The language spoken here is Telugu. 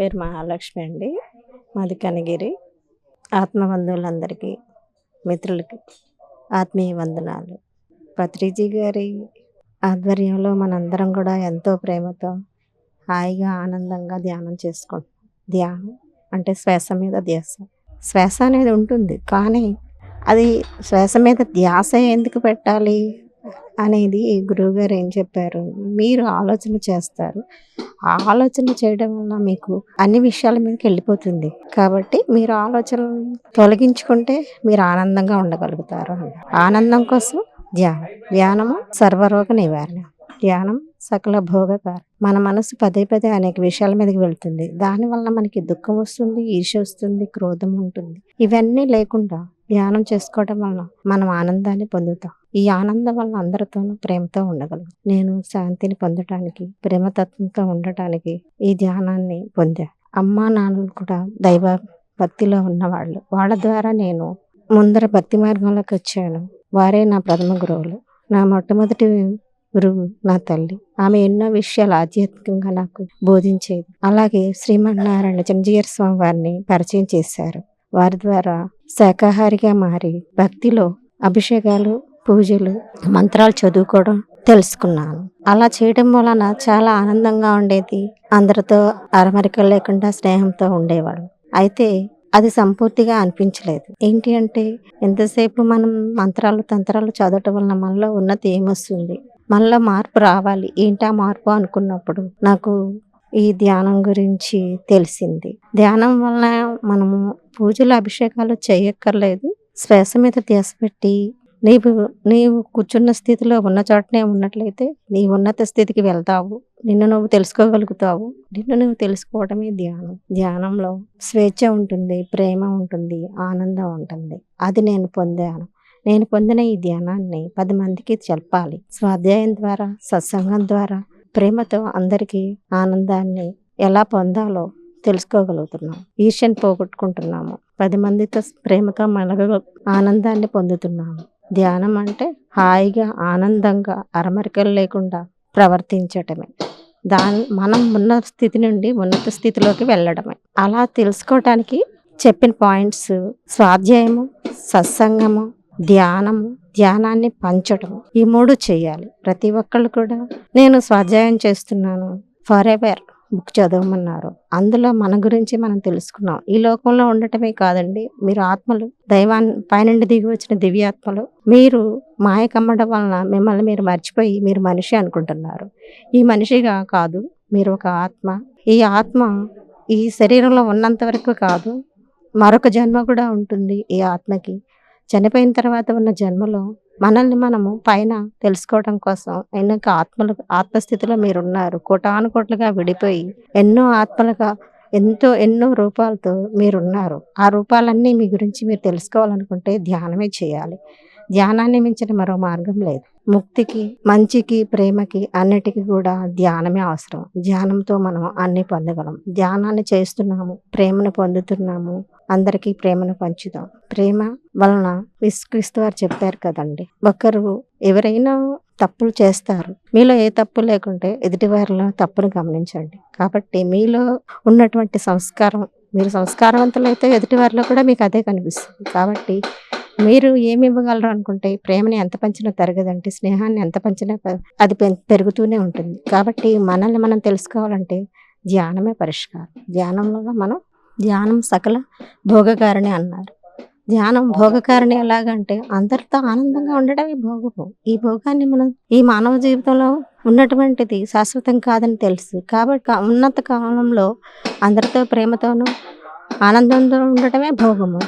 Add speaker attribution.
Speaker 1: పేరు మహాలక్ష్మి అండి. మాది కనగిరి. ఆత్మబంధువులందరికీ మిత్రులకి ఆత్మీయ వందనాలు. పత్రిజీ గారి ఆధ్వర్యంలో మనందరం కూడా ఎంతో ప్రేమతో హాయిగా ఆనందంగా ధ్యానం చేసుకుంటాం ధ్యానం అంటే శ్వాస మీద ధ్యాస. శ్వాస అనేది ఉంటుంది కానీ అది శ్వాస మీద ధ్యాస ఎందుకు పెట్టాలి? అనేది గురువుగారు ఏం చెప్పారు? మీరు ఆలోచన చేస్తారు. ఆలోచన చేయడం వల్ల మీకు అన్ని విషయాల మీదకి వెళ్ళిపోతుంది. కాబట్టి మీరు ఆలోచన తొలగించుకుంటే మీరు ఆనందంగా ఉండగలుగుతారు ఆనందం కోసం ధ్యానం. ధ్యానము సర్వరోగ నివారణ. ధ్యానం సకల భోగకారం. మన మనసు పదే పదే అనేక విషయాల మీదకి వెళ్తుంది. దానివల్ల మనకి దుఃఖం వస్తుంది ఈర్ష వస్తుంది క్రోధం ఉంటుంది. ఇవన్నీ లేకుండా ధ్యానం చేసుకోవడం వల్ల మనం ఆనందాన్ని పొందుతాం. ఈ ఆనందం వల్ల అందరితోనూ ప్రేమతో ఉండగలం. నేను శాంతిని పొందటానికి ప్రేమతత్వంతో ఉండటానికి ఈ ధ్యానాన్ని పొందా. అమ్మా నాన్నలు కూడా దైవ భక్తిలో ఉన్నవాళ్ళు. వాళ్ళ ద్వారా నేను ముందర భక్తి మార్గంలోకి వచ్చాను. వారే నా ప్రథమ గురువులు. నా మొట్టమొదటి గురువు నా తల్లి. ఆమె ఎన్నో విషయాలు ఆధ్యాత్మికంగా నాకు బోధించేది. అలాగే శ్రీమన్నారాయణ చంద్రజీయర్ స్వామి వారిని పరిచయం చేశారు. వారి ద్వారా శాఖాహారిగా మారి భక్తిలో అభిషేకాలు పూజలు మంత్రాలు చదువుకోవడం తెలుసుకున్నాను. అలా చేయడం వలన చాలా ఆనందంగా ఉండేది. అందరితో అరమరికలు లేకుండా స్నేహంతో ఉండేవాళ్ళు అయితే అది సంపూర్తిగా అనిపించలేదు. ఏంటి అంటే ఎంతసేపు మనం మంత్రాలు తంత్రాలు చదవటం వలన మనలో ఉన్నతి ఏమొస్తుంది? మనలో మార్పు రావాలి. ఏంటా మార్పు అనుకున్నప్పుడు నాకు ఈ ధ్యానం గురించి తెలిసింది. ధ్యానం వలన మనము పూజలు అభిషేకాలు చేయక్కర్లేదు. శ్వాస మీద ధ్యాస పెట్టి నీవు నీవు కూర్చున్న స్థితిలో ఉన్న చోటనే ఉన్నట్లయితే నీ ఉన్నత స్థితికి వెళ్తావు. నిన్ను నువ్వు తెలుసుకోగలుగుతావు. నిన్ను నువ్వు తెలుసుకోవడమే ధ్యానం. ధ్యానంలో స్వేచ్ఛ ఉంటుంది ప్రేమ ఉంటుంది ఆనందం ఉంటుంది. అది నేను పొందాను. నేను పొందిన ఈ ధ్యానాన్ని పది మందికి చెప్పాలి. స్వాధ్యాయం ద్వారా సత్సంగం ద్వారా ప్రేమతో అందరికీ ఆనందాన్ని ఎలా పొందాలో తెలుసుకోగలుగుతున్నాం. ఈర్ష్యను పోగొట్టుకుంటున్నాము. పది మందితో ప్రేమగా మలగ ఆనందాన్ని పొందుతున్నాము. ధ్యానం అంటే హాయిగా ఆనందంగా అరమరికలు లేకుండా ప్రవర్తించటమే. దాని మనం ఉన్న స్థితి నుండి ఉన్నత స్థితిలోకి వెళ్ళడమే. అలా తెలుసుకోవటానికి చెప్పిన పాయింట్స్ స్వాధ్యాయము సత్సంగము ధ్యానము ధ్యానాన్ని పంచడం ఈ మూడు చేయాలి. ప్రతి ఒక్కళ్ళు కూడా నేను స్వాధ్యాయం చేస్తున్నాను. Forever. బుక్ చదవమన్నారు. అందులో మన గురించి మనం తెలుసుకున్నాం. ఈ లోకంలో ఉండటమే కాదండి మీరు ఆత్మలు దైవాన్ని పైనుండి దిగి వచ్చిన దివ్యాత్మలు మీరు మాయ కమ్మడం వలన మిమ్మల్ని మీరు మర్చిపోయి మీరు మనిషి అనుకుంటున్నారు. ఈ మనిషిగా కాదు మీరు ఒక ఆత్మ. ఈ ఆత్మ ఈ శరీరంలో ఉన్నంత వరకు కాదు మరొక జన్మ కూడా ఉంటుంది ఈ ఆత్మకి. చనిపోయిన తర్వాత ఉన్న జన్మలో మనల్ని మనము పైన తెలుసుకోవడం కోసం ఎన్నో ఆత్మలు ఆత్మస్థితిలో మీరు ఉన్నారు కోటాను కోట్లుగా విడిపోయి ఎన్నో ఆత్మలుగా ఎంతో ఎన్నో రూపాలతో మీరున్నారు. ఆ రూపాలన్నీ మీ గురించి మీరు తెలుసుకోవాలనుకుంటే ధ్యానమే చేయాలి. ధ్యానాన్ని మించిన మరో మార్గం లేదు. ముక్తికి మంచికి ప్రేమకి అన్నిటికీ కూడా ధ్యానమే అవసరం. ధ్యానంతో మనం అన్ని పొందగలం. ధ్యానాన్ని చేస్తున్నాము ప్రేమను పొందుతున్నాము అందరికీ ప్రేమను పంచుదాం. ప్రేమ వలన విశ్వక్రీస్తు వారు చెప్పారు కదండి ఒకరు ఎవరైనా తప్పులు చేస్తారు. మీలో ఏ తప్పు లేకుంటే ఎదుటి వారిలో తప్పును గమనించండి. కాబట్టి మీలో ఉన్నటువంటి సంస్కారం మీరు సంస్కారవంతులైతే ఎదుటి వారిలో కూడా మీకు అదే కనిపిస్తుంది. కాబట్టి మీరు ఏమి ఇవ్వగలరు అనుకుంటే ప్రేమని ఎంత పంచినా తరగదంటే స్నేహాన్ని ఎంత పంచినా అది పె- పెరుగుతూనే ఉంటుంది. కాబట్టి మనల్ని మనం తెలుసుకోవాలంటే ధ్యానమే పరిష్కారం. ధ్యానంలో మనం ధ్యానం సకల భోగకారణి అన్నారు. ధ్యానం భోగకారణి ఎలాగంటే అందరితో ఆనందంగా ఉండడమే భోగము ఈ భోగాన్ని మనం ఈ మానవ జీవితంలో ఉన్నటువంటిది శాశ్వతం కాదని తెలుసు. కాబట్టి ఉన్నత కాలంలో అందరితో ప్రేమతోనూ ఆనందంతో ఉండటమే భోగము.